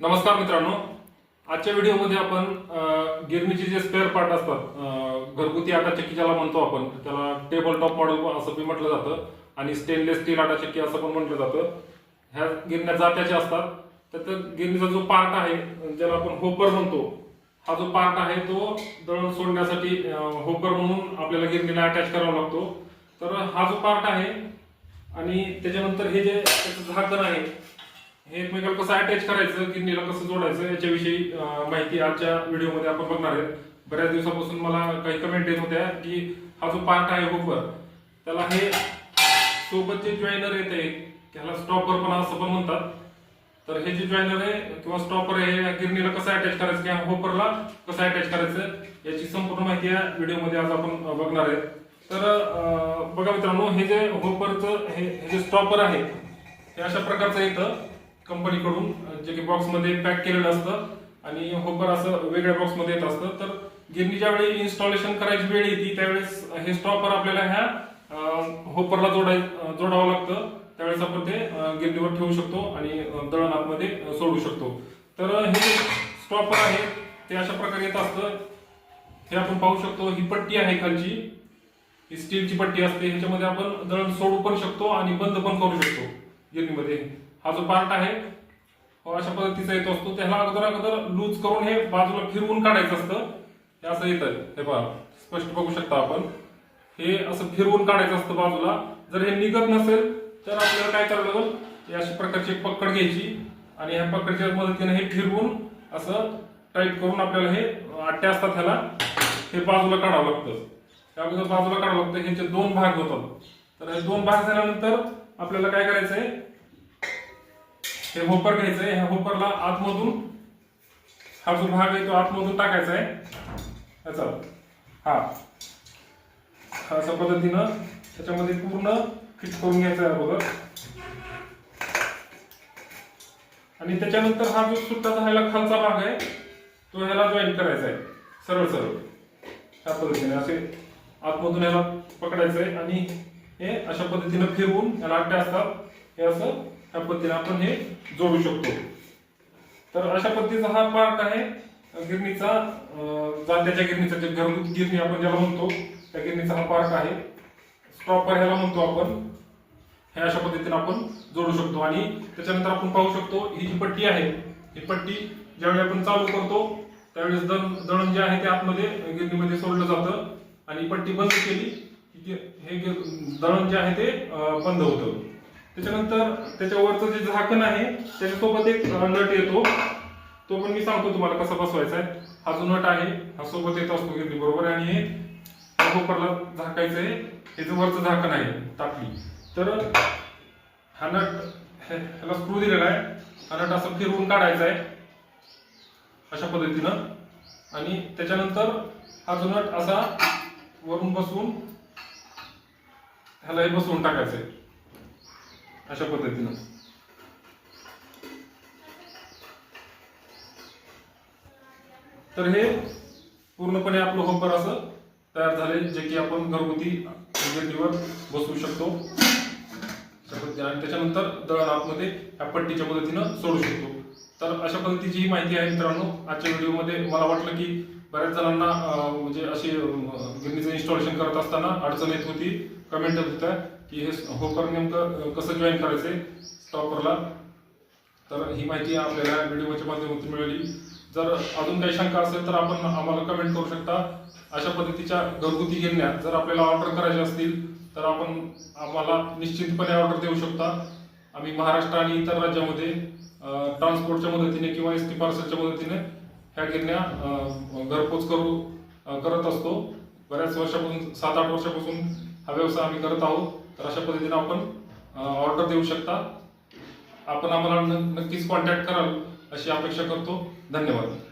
नमस्कार मित्रांनो. आजच्या व्हिडिओमध्ये आपण गिरणीचे जे स्पेअर पार्ट असतात घरगुती आटा चक्की ज्याला म्हणतो आपण त्याला टेबल टॉप मॉडेल असं बी म्हटलं जातं आणि स्टेनलेस स्टील आटा चक्की असं पण म्हटलं जातं. ह्या गिरण्या जात्याच्या असतात तर गिरणीचा जो पार्ट आहे ज्याला आपण होपर म्हणतो हा जो पार्ट आहे तो दळण सोडण्यासाठी होपर म्हणून आपल्याला गिरणीला अटॅच करावा लागतो. तर हा जो पार्ट आहे आणि त्याच्यानंतर हे जे त्याचं झाकण आहे हे एकमेकाला कसं अटॅच करायचं किडनीला कसं जोडायचं याच्याविषयी माहिती आजच्या व्हिडिओमध्ये आपण बघणार आहे. बऱ्याच दिवसापासून मला काही कमेंट येत होत्या की हा जो पार्ट आहे होपर त्याला हे सोबत जे जॉईनर येते त्याला स्टॉपर पण असं पण म्हणतात. तर हे जे जॉईनर आहे किंवा स्टॉपर आहे या गिरणीला कसं अटॅच करायचं किंवा होपरला कसं अटॅच करायचं याची संपूर्ण माहिती या व्हिडिओमध्ये आज आपण बघणार आहे. तर बघा मित्रांनो हे जे होपरचं हे हे जे स्टॉपर आहे हे अशा प्रकारचं येतं कंपनीकडून जे की बॉक्समध्ये पॅक केलेलं असतं आणि होपर असं वेगळ्या बॉक्समध्ये येत असतं. तर गिरणी ज्यावेळी इन्स्टॉलेशन करायची वेळ येते त्यावेळेस हे स्टॉपर आपल्याला ह्या होपरला जोडाय जोडावं लागतं. त्यावेळेस आपण ते गिरणीवर ठेवू शकतो आणि अं, दळण आतमध्ये सोडू शकतो. तर हे स्टॉपर आहे ते अशा प्रकारे येत असतं. हे आपण पाहू शकतो ही पट्टी आहे खालची. ही स्टीलची पट्टी असते. ह्याच्यामध्ये आपण दळण सोडू पण शकतो आणि बंद पण करू शकतो गिरणीमध्ये. हा जो पार्ट आहे अशा पद्धतीचा येत असतो. त्याला अगोदर अगोदर लूज करून हे बाजूला फिरवून काढायचं असतं. हे असं येतं हे पहा स्पष्ट बघू शकता आपण. हे असं फिरवून काढायचं असतं बाजूला. जर हे निघत नसेल तर आपल्याला काय करावं लागेल? अशा प्रकारची एक पकड घ्यायची आणि ह्या पकडच्या मदतीने हे फिरवून असं टाईट करून आपल्याला हे आट्या असतात ह्याला हे बाजूला काढावं लागतं. त्या अगोदर बाजूला काढावं लागतं. ह्याचे दोन भाग होतात. तर हे दोन भाग झाल्यानंतर आपल्याला काय करायचंय? हे होपर घ्यायचं आहे ह्या होपरला आतमधून हा जो भाग आहे तो आतमधून टाकायचा आहे याचा हा. हा अशा पद्धतीनं त्याच्यामध्ये पूर्ण फिट करून घ्यायचा आहे अगोदर. आणि त्याच्यानंतर हा जो सुट्टा झालेला खालचा भाग आहे तो ह्याला जॉईन करायचा आहे सरळ सरळ. ह्या पद्धतीने असे आतमधून ह्याला पकडायचं आहे आणि हे अशा पद्धतीनं फिरवून ह्याला अट्टे असतात हे असं त्या पद्धतीने आपण हे जोडू शकतो. तर अशा पद्धतीचा हा पार्ट आहे. गिरणीचा अं, जात्याच्या गिरणीचा जे घरगुती गिरणी आपण ज्याला म्हणतो त्या गिरणीचा हा पार्ट आहे. स्टॉपर ह्याला म्हणतो आपण. हे अशा पद्धतीने आपण जोडू शकतो. आणि त्याच्यानंतर आपण पाहू शकतो ही जी पट्टी आहे ही पट्टी ज्यावेळी आपण चालू करतो त्यावेळेस दण दळण जे आहे ते आतमध्ये गिरणीमध्ये सोडलं जातं. आणि पट्टी बंद केली की हे दळण जे आहे ते बंद होतं. त्याच्यानंतर त्याच्यावरचं जे झाकण आहे त्याच्यासोबत एक नट येतो. तो पण मी सांगतो तुम्हाला कसा बसवायचा आहे. हा जो नट आहे हा सोबत येत असतो घेतली बरोबर? आणि हे कोपरला झाकायचं आहे. हे जे वरचं झाकण आहे टाकली. तर हा नट हे- ह्याला स्क्रू दिलेला आहे. हा नट असं फिरवून काढायचा आहे. अशा पद्धतीनं. आणि त्याच्यानंतर हा जो नट असा वरून बसवून ह्याला हे बसवून टाकायचं आहे. अशा पद्धतीनं. तर हे पूर्णपणे आपलं होपर असं तयार झाले जे की आपण घरगुती गिरणीवर बसवू शकतो. आणि त्याच्यानंतर दळण आतमध्ये या पट्टीच्या मदतीनं सोडू शकतो. तर अशा पद्धतीची ही माहिती आहे मित्रांनो आजच्या व्हिडिओमध्ये मला वाटलं की बऱ्याच जणांना म्हणजे अशी गिरणीचं इन्स्टॉलेशन करत असताना अडचण येत होती. कमेंट होत होत्या. की हे होकर नेमकं कसं जॉईन करायचंय स्टॉपरला तर ही माहिती आपल्याला व्हिडिओच्या माध्यमातून मिळाली. जर अजून काही शंका असेल तर आपण आम्हाला कमेंट करू शकता. अशा पद्धतीच्या घरगुती गिरण्या जर आपल्याला ऑर्डर करायच्या असतील तर आपण आम्हाला निश्चितपणे ऑर्डर देऊ शकता. आम्ही महाराष्ट्र आणि इतर राज्यामध्ये ट्रान्सपोर्टच्या मदतीने किंवा एस टी पार्सलच्या मदतीने ह्या गिरण्या घरपोच करू करत असतो. बऱ्याच वर्षापासून सात आठ वर्षापासून हा व्यवसाय आम्ही करत आहोत. तर अशा पद्धतीने आपण ऑर्डर देऊ शकता. आपण आम्हाला न- नक्कीच कॉन्टॅक्ट कराल अशी अपेक्षा करतो. धन्यवाद.